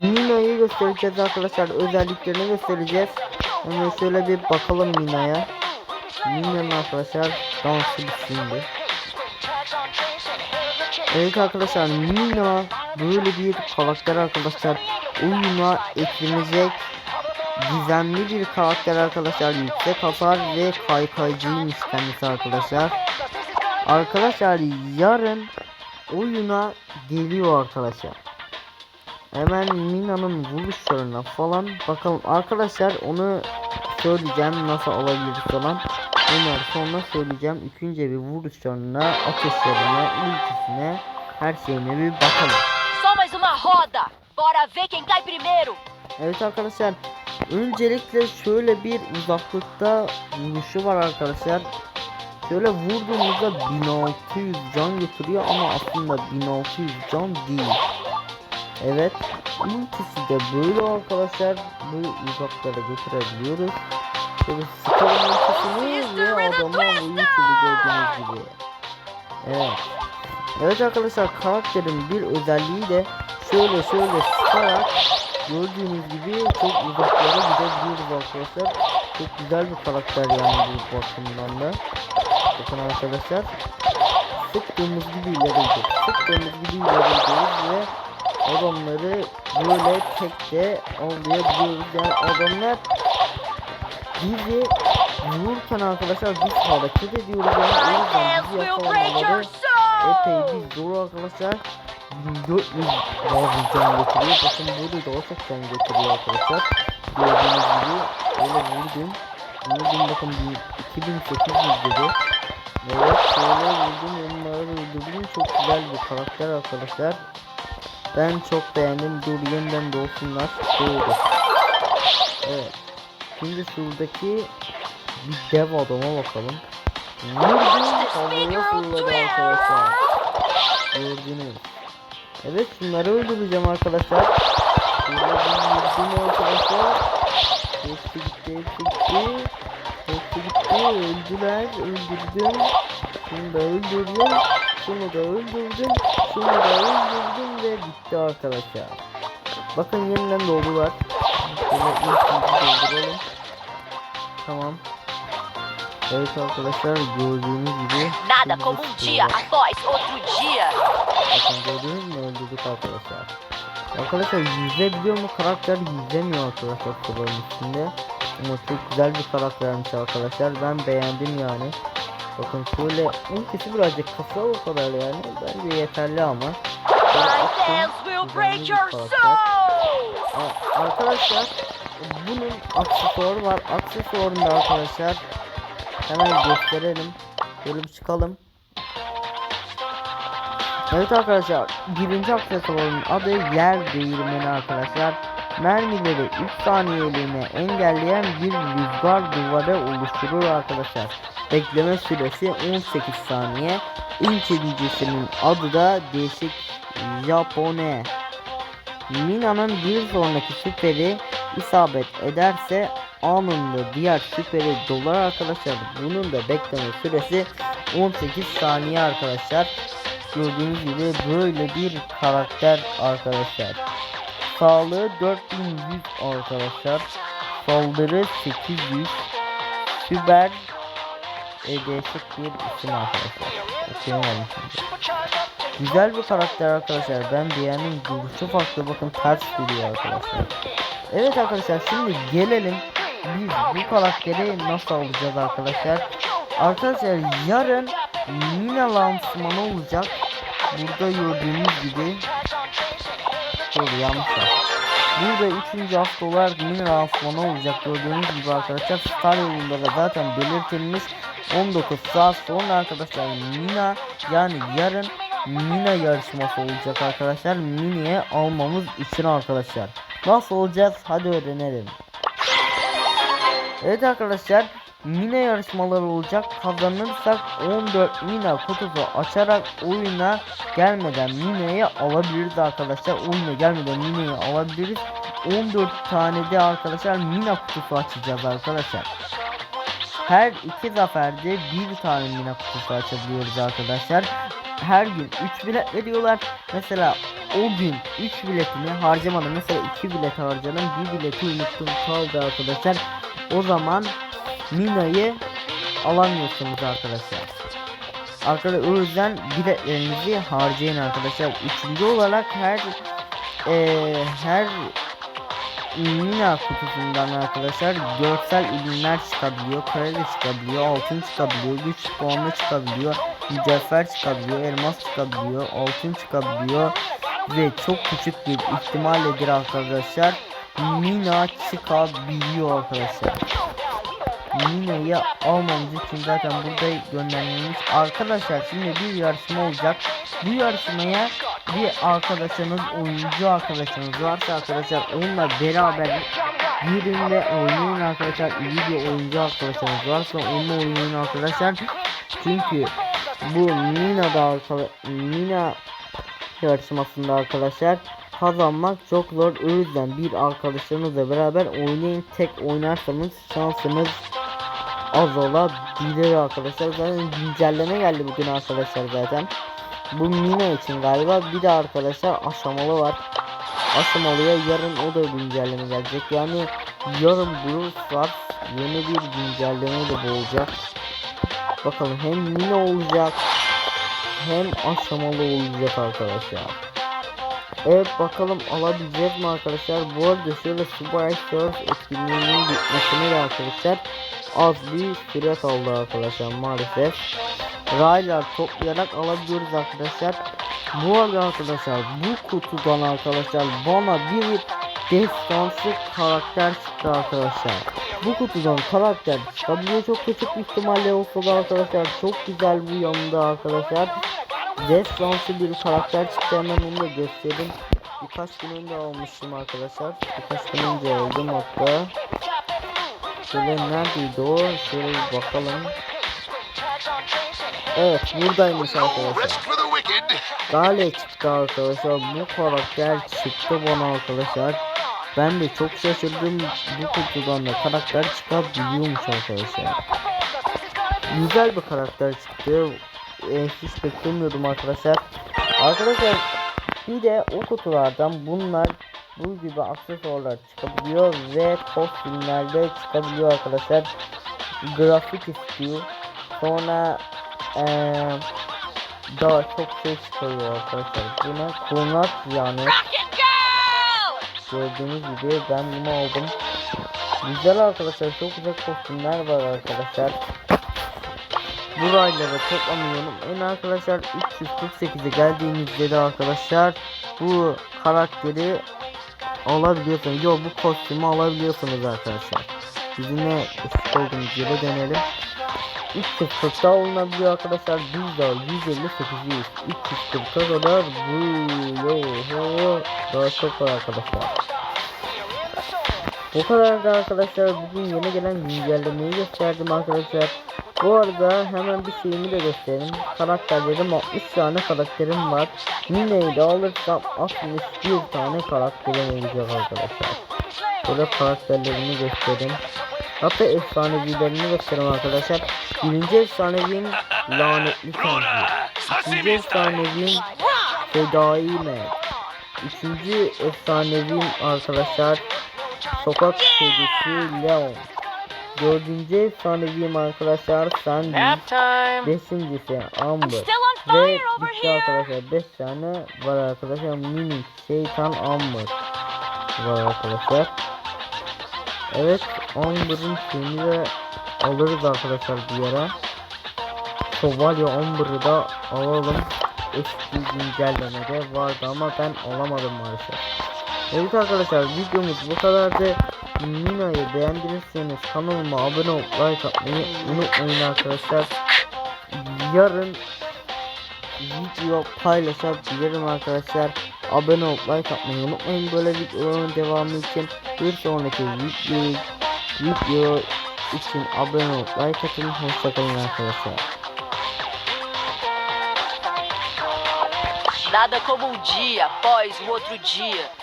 Mina'yı göstereceğiz arkadaşlar. Özelliklerini göstereceğiz. Hemen şöyle bir bakalım Mina'ya. Mina'nın arkadaşlar dansı bitsin Evet arkadaşlar Mina böyle bir karakter arkadaşlar. Oyuna eklenecek gizemli bir karakter arkadaşlar. Yüksek hasar ve kaykaycıymış kendisi arkadaşlar. Arkadaşlar yarın oyuna geliyor arkadaşlar. Hemen Mina'nın vuruşlarına falan bakalım. Arkadaşlar onu söyleyeceğim nasıl alabiliriz falan. Onları sonra söyleyeceğim. İlk önce bir vuruşlarına, atışlarına, ultisine, her şeyine bir bakalım. Só mais uma roda. Bora ver quem cai primeiro. Evet arkadaşlar. Öncelikle şöyle bir uzaklıkta vuruşu var arkadaşlar. Şöyle vurduğumuzda 1600 can götürüyor ama aslında 1600 can değil. Evet. Ultisi de böyle arkadaşlar. Bu uzaklara götürebiliyoruz. Şöyle sıkalım ultisini ve adamı vuruyor gördüğünüz gibi. Evet. Evet arkadaşlar karakterin bir özelliği de şöyle şöyle sıkarak gördüğünüz gibi çok uzaklara gidebiliyoruz arkadaşlar. Çok güzel bir karakter yani bu bakımdan da. Bakın arkadaşlar. Sıktığımız gibi ileri gidiyoruz. Sıktığımız gibi ileri gidiyoruz ve adamları böyle tek de avlayabiliyoruz. Yani adamlar bizi vururken arkadaşlar biz hareket ediyoruz yani o yüzden bizi yakalamaları epey bir zor arkadaşlar. 1400 bazı can getiriyor. Bakın burada da o çok can getiriyor arkadaşlar. Gördüğünüz gibi öyle vurdum. Vurdum bakın bir 2800 dedi. Evet şöyle vurdum onları öldürdüm. Çok güzel bir karakter arkadaşlar. Ben çok beğendim. Dur yeniden doğsunlar. Doğdu. Evet. Şimdi şuradaki bir dev adama bakalım. Vurdum. Havaya fırladı arkadaşlar. Gördünüz. Evet şunları öldüreceğim arkadaşlar. Vurdum arkadaşlar. Hepsi gitti, hepsi gitti. Hepsi gitti, öldüler, öldürdüm. Şunu öldürdüm. Şunu da öldürdüm. Şunu da öldürdüm ve bitti arkadaşlar. Bakın yeniden doğdular. Şöyle. Tamam. Evet arkadaşlar gördüğünüz gibi. Nada como um dia após outro dia. Bakın gördünüz mü öldürdük arkadaşlar. Arkadaşlar yüzebiliyor mu karakter yüzemiyor arkadaşlar soruların üstünde. Ama çok güzel bir karaktermiş arkadaşlar. Ben beğendim yani. Bakın şöyle ultisi birazcık kısa o kadar yani. Bence yeterli ama. Arkadaşlar bunun aksesuarı var. Aksesuarını da arkadaşlar hemen gösterelim. Bir çıkalım. Evet arkadaşlar birinci aksesuarın adı yer değirmeni arkadaşlar. Mermileri 3 saniyeliğine engelleyen bir rüzgar duvarı oluşturur arkadaşlar. Bekleme süresi 18 saniye. İlk edicisinin adı da değişik Japone. Mina'nın bir sonraki süperi isabet ederse anında diğer süperi dolar arkadaşlar. Bunun da bekleme süresi 18 saniye arkadaşlar. Gördüğünüz gibi böyle bir karakter arkadaşlar. Sağlığı 4100 arkadaşlar. Saldırı 800. Süper e, değişik bir isim arkadaşlar. Güzel bir karakter arkadaşlar. Ben beğendim. Duruşu farklı. Bakın ters duruyor arkadaşlar. Evet arkadaşlar şimdi gelelim. Biz bu karakteri nasıl alacağız arkadaşlar? Arkadaşlar yarın Mina lansmanı olacak. Burada gördüğünüz gibi Dur yanlışlar. Burada 3. hafta olarak Mina lansmanı olacak. Gördüğünüz gibi arkadaşlar Star yolunda da zaten belirtilmiş. 19 saat sonra arkadaşlar Mina yani yarın Mina yarışması olacak arkadaşlar. Mini'ye almamız için arkadaşlar. Nasıl olacağız? Hadi öğrenelim. Evet arkadaşlar Mina yarışmaları olacak. Kazanırsak 14 Mina kutusu açarak oyuna gelmeden Mina'yı alabiliriz arkadaşlar. Oyuna gelmeden Mina'yı alabiliriz. 14 tane de arkadaşlar Mina kutusu açacağız arkadaşlar. Her iki zaferde bir tane Mina kutusu açabiliyoruz arkadaşlar. her gün 3 bilet veriyorlar. Mesela o gün 3 biletini harcamadım. Mesela 2 bilet harcadım. Bir bileti unuttum kaldı arkadaşlar. O zaman Mina'yı alamıyorsunuz arkadaşlar. Arkadaşlar o yüzden biletlerinizi harcayın arkadaşlar. Üçüncü olarak her eee her Mina kutusundan arkadaşlar görsel ürünler çıkabiliyor, kareli çıkabiliyor, altın çıkabiliyor, güç puanı çıkabiliyor, mücevher çıkabiliyor, elmas çıkabiliyor, altın çıkabiliyor ve çok küçük bir ihtimalledir arkadaşlar Mina çıkabiliyor arkadaşlar. Mina'yı almamız için zaten burada göndermemiz arkadaşlar şimdi bir yarışma olacak. Bu yarışmaya bir arkadaşınız, oyuncu arkadaşınız varsa arkadaşlar onunla beraber girin ve oynayın arkadaşlar. İyi bir oyuncu arkadaşınız varsa onunla oynayın arkadaşlar. Çünkü bu Mina'da arkadaşlar Mina yarışmasında arkadaşlar kazanmak çok zor. O yüzden bir arkadaşlarınızla beraber oynayın. Tek oynarsanız şansınız az olabilir arkadaşlar. Zaten güncelleme geldi bugün arkadaşlar zaten. Bu Mina için galiba bir de arkadaşlar aşamalı var. Aşamalıya yarın o da güncelleme gelecek. Yani yarın Brawl Stars yeni bir güncelleme de olacak. Bakalım hem Mina olacak hem aşamalı olacak arkadaşlar. Evet bakalım alabileceğiz mi arkadaşlar? Bu arada şöyle Super Surf etkinliğinin bitmesine de arkadaşlar az bir süre kaldı arkadaşlar maalesef. Raylar toplayarak alabiliyoruz arkadaşlar. Bu arada arkadaşlar bu kutudan arkadaşlar bana bir destansı karakter çıktı arkadaşlar. Bu kutudan karakter çıkabiliyor çok küçük ihtimalle olsa da arkadaşlar çok güzel bu yanında arkadaşlar. Destansı bir karakter çıktı hemen onu da göstereyim. Birkaç gün önce almıştım arkadaşlar. Birkaç gün önce aldım hatta. Şöyle neredeydi o? Şöyle bakalım. Evet buradaymış arkadaşlar. Gale çıktı arkadaşlar. Bu karakter çıktı bana arkadaşlar. Ben de çok şaşırdım. Bu kutudan da karakter çıkabiliyormuş arkadaşlar. Güzel bir karakter çıktı. Ee, hiç beklemiyordum arkadaşlar. Arkadaşlar bir de o kutulardan bunlar bu gibi aksesuarlar çıkabiliyor ve kostümlerde çıkabiliyor arkadaşlar. Grafik istiyor. Sonra eee daha çok şey çıkıyor arkadaşlar. Buna klonat yani gördüğünüz gibi ben bunu aldım. Güzel arkadaşlar çok güzel kostümler var arkadaşlar. Bu rayları toplamıyorum. En arkadaşlar 348'e geldiğinizde de arkadaşlar bu karakteri alabiliyorsunuz. Yok bu kostümü alabiliyorsunuz arkadaşlar. Biz yine eski olduğumuz yere dönelim. 340'da alınabiliyor arkadaşlar. Biz de 158'deyiz. 340'a kadar bu yo daha çok var arkadaşlar. Bu kadar da arkadaşlar bugün yeni gelen güncellemeyi gösterdim arkadaşlar. Bu arada hemen bir şeyimi de göstereyim. Karakterlerim 60 tane karakterim var. Mina'yı da alırsam 61 tane karakterim olacak arkadaşlar. Böyle karakterlerimi göstereyim. Hatta efsanevilerini göstereyim arkadaşlar. Birinci efsanevim lanetli tanrı. İkinci efsanevim fedai me. Üçüncü efsanevim arkadaşlar sokak kedisi Leon. Dördüncü efsanevim arkadaşlar Sandy. Beşincisi Amber. Still on Ve bitti here. arkadaşlar 5 tane var arkadaşlar mini şeytan Amber var arkadaşlar. Evet Amber'ın şeyini de alırız arkadaşlar bir yere. Şövalye Amber'ı da alalım. Eski güncellemede vardı ama ben alamadım maalesef. Evet arkadaşlar videomuz bu kadardı. Mina'yı beğendiyseniz kanalıma abone olup like atmayı unutmayın arkadaşlar. Yarın video paylaşabilirim arkadaşlar. Abone olup like atmayı unutmayın böyle videoların devamı için. Bir sonraki video, video için abone olup like atın. Hoşçakalın arkadaşlar. Nada como um dia após o outro dia.